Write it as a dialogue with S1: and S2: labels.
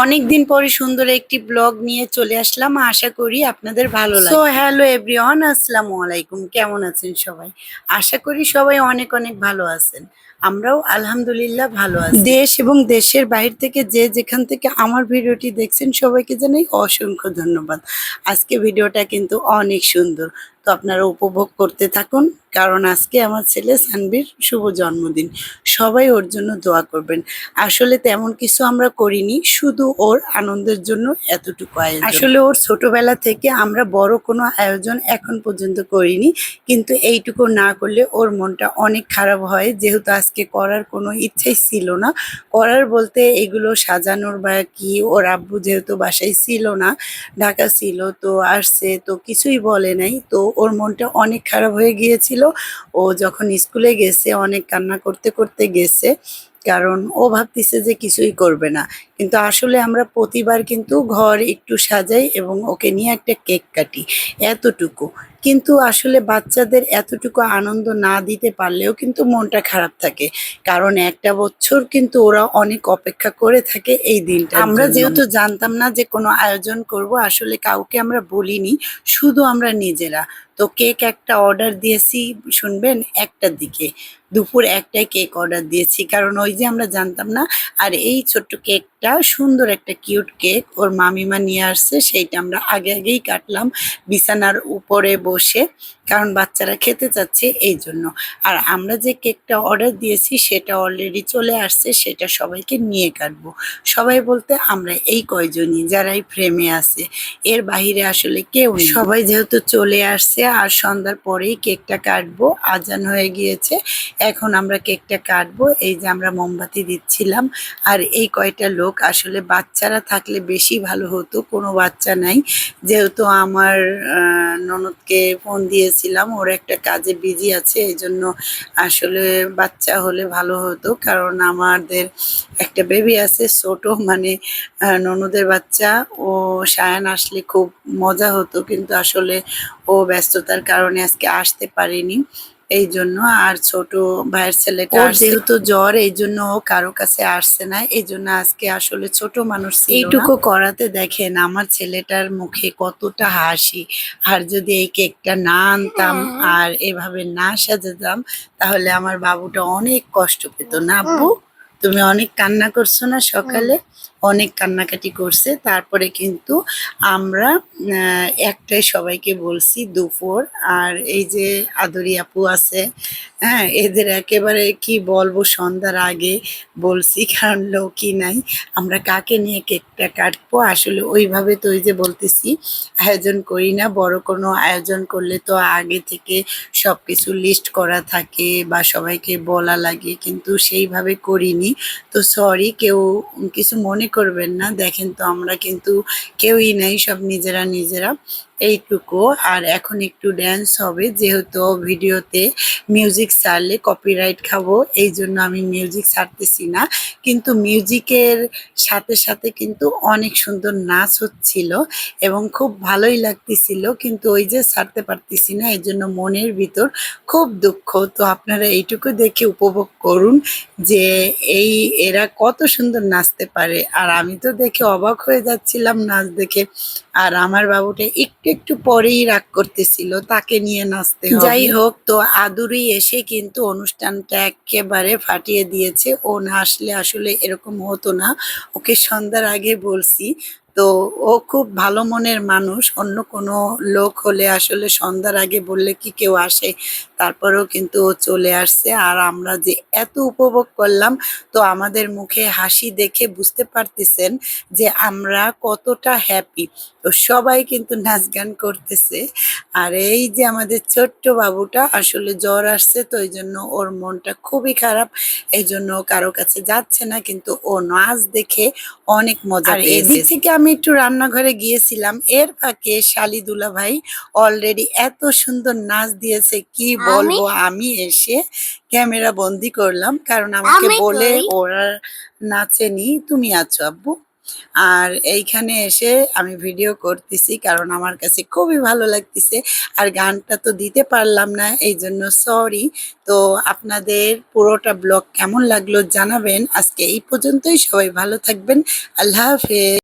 S1: অনেক দিন পরে সুন্দর একটি ব্লগ নিয়ে চলে আসলাম। আশা করি আপনাদের ভালো লাগে সো হ্যালো এভরিওয়ান আসসালামু আলাইকুম। কেমন আছেন সবাই? আশা করি সবাই অনেক অনেক ভালো আছেন। আমরাও আলহামদুলিল্লাহ ভালো আছি। দেশ এবং দেশের বাইরে থেকে যে যেখান থেকে আমার ভিডিওটি দেখছেন সবাইকে জানাই অসংখ্য ধন্যবাদ। আজকে ভিডিওটা কিন্তু অনেক সুন্দর। তো আপনারা উপভোগ করতে থাকুন, কারণ আজকে আমার ছেলে সানবির শুভ জন্মদিন। সবাই ওর জন্য দোয়া করবেন। আসলে তেমন কিছু আমরা করিনি, শুধু ওর আনন্দের জন্য এতটুকু আয়োজন। আসলে ওর ছোটবেলা থেকে আমরা বড় কোনো আয়োজন এখন পর্যন্ত করিনি, কিন্তু এইটুকু না করলে ওর মনটা অনেক খারাপ হয়। যেহেতু আজকে করার কোনো ইচ্ছাই ছিল না। করার বলতে এগুলো সাজানোর বা কি, ওর আব্বু যেহেতু বাসায় ছিল না, ঢাকা ছিল, তো আসছে, তো কিছুই বলে নাই। তো ওর মনটা অনেক খারাপ হয়ে গিয়েছিল। ও যখন স্কুলে গেছে অনেক কান্না করতে করতে গেছে কারণ ও ভাবতেছে যে কিছুই করবে না। কিন্তু আসলে আমরা প্রতিবার কিন্তু ঘর একটু সাজাই এবং ওকে নিয়ে একটা কেক কাটি এতটুকু। কিন্তু আসলে বাচ্চাদের এতটুকু আনন্দ না দিতে পারলেও কিন্তু মনটা খারাপ থাকে। কারণ একটা বছর কিন্তু ওরা অনেক অপেক্ষা করে থাকে এই দিনটা। আমরা যেহেতু জানতাম না যে কোনো আয়োজন করব আসলে কাউকে আমরা বলিনি শুধু আমরা নিজেরা। তো কেক একটা অর্ডার দিয়েছি, শুনবেন? একটার দিকে। দুপুর একটায় কেক অর্ডার দিয়েছি। কারণ ওই যে আমরা জানতাম না, আর এই ছোট্ট কেকটা সুন্দর একটা কিউট কেক ওর মামিমা নিয়ে আসছে, সেইটা আমরা আগে আগেই কাটলাম বিছানার উপরে বসে, কারণ বাচ্চারা খেতে চাচ্ছে এই জন্য। আর আমরা যে কেকটা অর্ডার দিয়েছি, সেটা অলরেডি চলে আসছে, সেটা সবাইকে নিয়ে কাটবো। সবাই বলতে আমরা এই কয়জনই, যারাই ফ্রেমে আছে। এর বাইরে আসলে কেউ সবাই যেহেতু চলে আসছে আর সন্ধ্যার পরেই কেকটা কাটবো। আজান হয়ে গিয়েছে। এখন আমরা কেকটা কাটবো। এই যে আমরা মোমবাতি দিচ্ছিলাম। আর এই কয়টা লোক, আসলে বাচ্চারা থাকলে বেশি ভালো হতো, কোনো বাচ্চা নাই। যেহেতু আমার ননদকে ফোন দিয়েছিলাম, ওর একটা কাজে বিজি আছে এই জন্য আসলে বাচ্চা হলে ভালো হতো। কারণ আমাদের একটা বেবি আছে, ছোট মানে ননদের বাচ্চা। ও সায়ান আসলে খুব মজা হতো, কিন্তু আসলে ও ব্যস্ততার কারণে আজকে আসতে পারেনি। এই জন্য আর ছোট ভাইয়ের ছেলেটা যেহেতু জ্বর এই জন্য ও কারও কাছে আসছে না। এই জন্য আজকে আসলে ছোট মানুষ এইটুকু করাতে দেখেন আমার ছেলেটার মুখে কতটা হাসি। আর যদি এই কেকটা না আনতাম আর এভাবে না সাজাতাম তাহলে আমার বাবুটা অনেক কষ্ট পেত। না আব্বু তুমি অনেক কান্না করছ না সকালে? অনেক কান্নাকাটি করছে। তারপরে কিন্তু আমরা একটাই সবাইকে বলছি, দুপুর, আর এই যে আদরি আপু আছে হ্যাঁ এদের একেবারে কি বলব, সন্ধ্যার আগে বলছি, কারণ লোকই নাই। আমরা কাকে নিয়ে কেকটা কাটবো? আসলে ওইভাবে তো ওই যে বলতেছি, আয়োজন করি না। বড় কোনো আয়োজন করলে তো আগে থেকে সব কিছু লিস্ট করা থাকে বা সবাইকে বলা লাগে, কিন্তু সেইভাবে করিনি। তো সরি, কেউ কিছু মনে করবেন না। দেখেন তো আমরা কিন্তু কেউই নাই সব নিজেরা নিজেরা। এইটুকু। আর এখন একটু ড্যান্স হবে, যেহেতু ভিডিওতে মিউজিক ছাড়লে কপিরাইট খাব, এই জন্য আমি মিউজিক ছাড়তেছি না। কিন্তু মিউজিকের সাথে সাথে কিন্তু অনেক সুন্দর নাচ হচ্ছিল এবং খুব ভালোই লাগতেছিল, কিন্তু ওই যে ছাড়তে পারতেছি না এই জন্য মনের ভিতর খুব দুঃখ। তো আপনারা এইটুকু দেখে উপভোগ করুন যে এই এরা কত সুন্দর নাচতে পারে। আর আমি তো দেখে অবাক হয়ে যাচ্ছিলাম নাচ দেখে। আর আমার বাবুটা একটু একটু পরেই রাগ করতেছিল, তাকে নিয়ে নাচতে যাই হোক, তো আদুরি এসে কিন্তু অনুষ্ঠানটা একেবারে ফাটিয়ে দিয়েছে। ও না আসলে আসলে এরকম হতো না। ওকে সন্ধ্যার আগে বলছি তো ও খুব ভালো মনের মানুষ। অন্য কোনো লোক হলে আসলে সন্ধ্যার আগে বললে কি কেউ আসে তারপরেও কিন্তু ও চলে আসছে। আর আমরা যে এত উপভোগ করলাম তো আমাদের মুখে হাসি দেখে বুঝতে পারতেছেন যে আমরা কতটা হ্যাপি তো সবাই কিন্তু নাচ গান করতেছে। আর এই যে আমাদের ছোট্ট বাবুটা আসলে জ্বর আসছে তো এই জন্য ওর মনটা খুবই খারাপ। এই জন্য কারও কাছে যাচ্ছে না কিন্তু ও নাচ দেখে অনেক মজা
S2: আর
S1: এদিক থেকে আমি একটু রান্নাঘরে গিয়েছিলাম। এর ফাঁকে শালিদুলা ভাই অলরেডি এত সুন্দর নাচ দিয়েছে কি বলব? আমি এসে ক্যামেরা বন্দি করলাম কারণ আমাকে বলে ওরা নাচেনি তুমি আছো আব্বু। আর এইখানে এসে আমি ভিডিও করতেছি কারণ আমার কাছে খুবই ভালো লাগতেছে। আর গানটা তো দিতে পারলাম না এই জন্য সরি তো আপনাদের পুরোটা ব্লগ কেমন লাগল জানাবেন। আজকে এই পর্যন্তই সবাই ভালো থাকবেন। আল্লাহ হাফেজ।